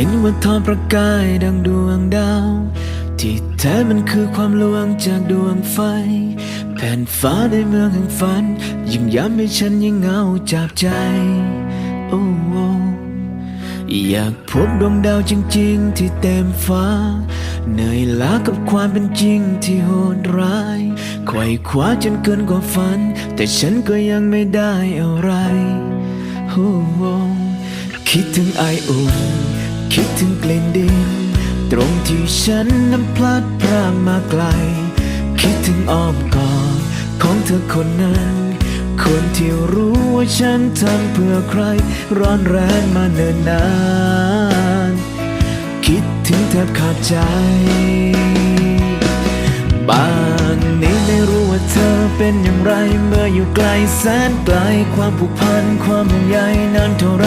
เห็นว่าทอนประกายดังดวงดาว ที่แท้มันคือความลวงจากดวงไฟ แผ่นฟ้าในเมืองแห่งฝัน ยิ่งย้ำให้ฉันยิ่งเหงาจับใจโอ้โอ้อยากพบดวงดาวจริง ๆ ที่เต็มฟ้า เหนื่อยล้ากับความเป็นจริงที่โหดร้ายไขว่คว้าจนเกินกว่าฝัน แต่ฉันก็ยังไม่ได้อะไรโอ้โอ้คิดถึงไออุ่น ถึงกลิ่นดิน ตรงที่ฉันนั้นพลัดพรากมาไกล คิดถึงอ้อมกอดของเธอคนนั้น คนที่รู้ว่าฉันทำเพื่อใคร ร้อนแรงมาเนิ่นนาน คิดถึงแทบขาดใจ บ้านนี้ไม่รู้ว่าเธอเป็นอย่างไร เมื่ออยู่ไกลแสนไกลความผูกพันความห่วงใยนานเท่าไร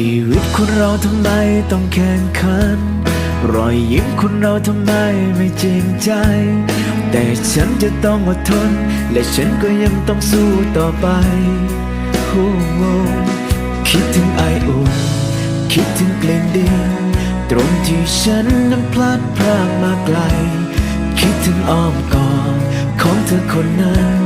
ชีวิตคนเราทำไมต้องแข่งขัน รอยยิ้มคนเราทำไมไม่จริงใจ แต่ฉันจะต้องอดทน และฉันก็ยังต้องสู้ต่อไปโอ้โหคิดถึงไออุ่นคิดถึงกลิ่นดินตรงที่ฉันนั้นพลัดพรากมาไกล คิดถึงอ้อมกอดของเธอคนนั้น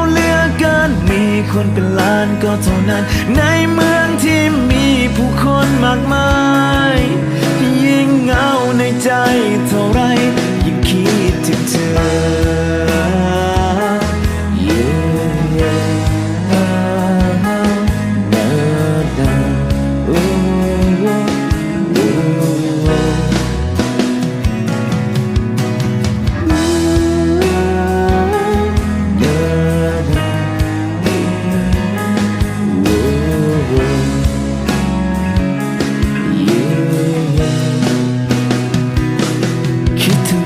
คนเป็นล้านก็เท่านั้น ในเมืองที่มีผู้คนมากมาย ยิ่งเงาในใจเท่าไร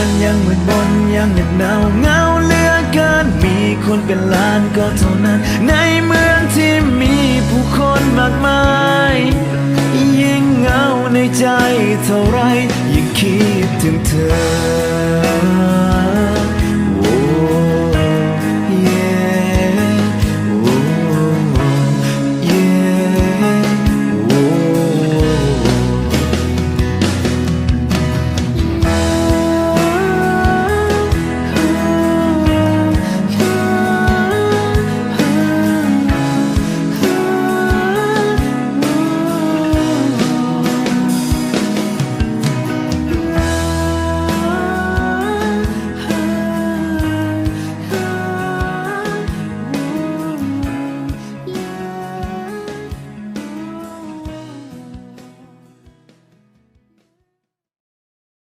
ันยังมืดมนยังเหน็ดหนาวเงาเลือเกิน มีคนเป็นล้านก็เท่านั้น ในเมืองที่มีผู้คนมากมาย ยิ่งเงาในใจเท่าไร ยิ่งคิดถึงเธอ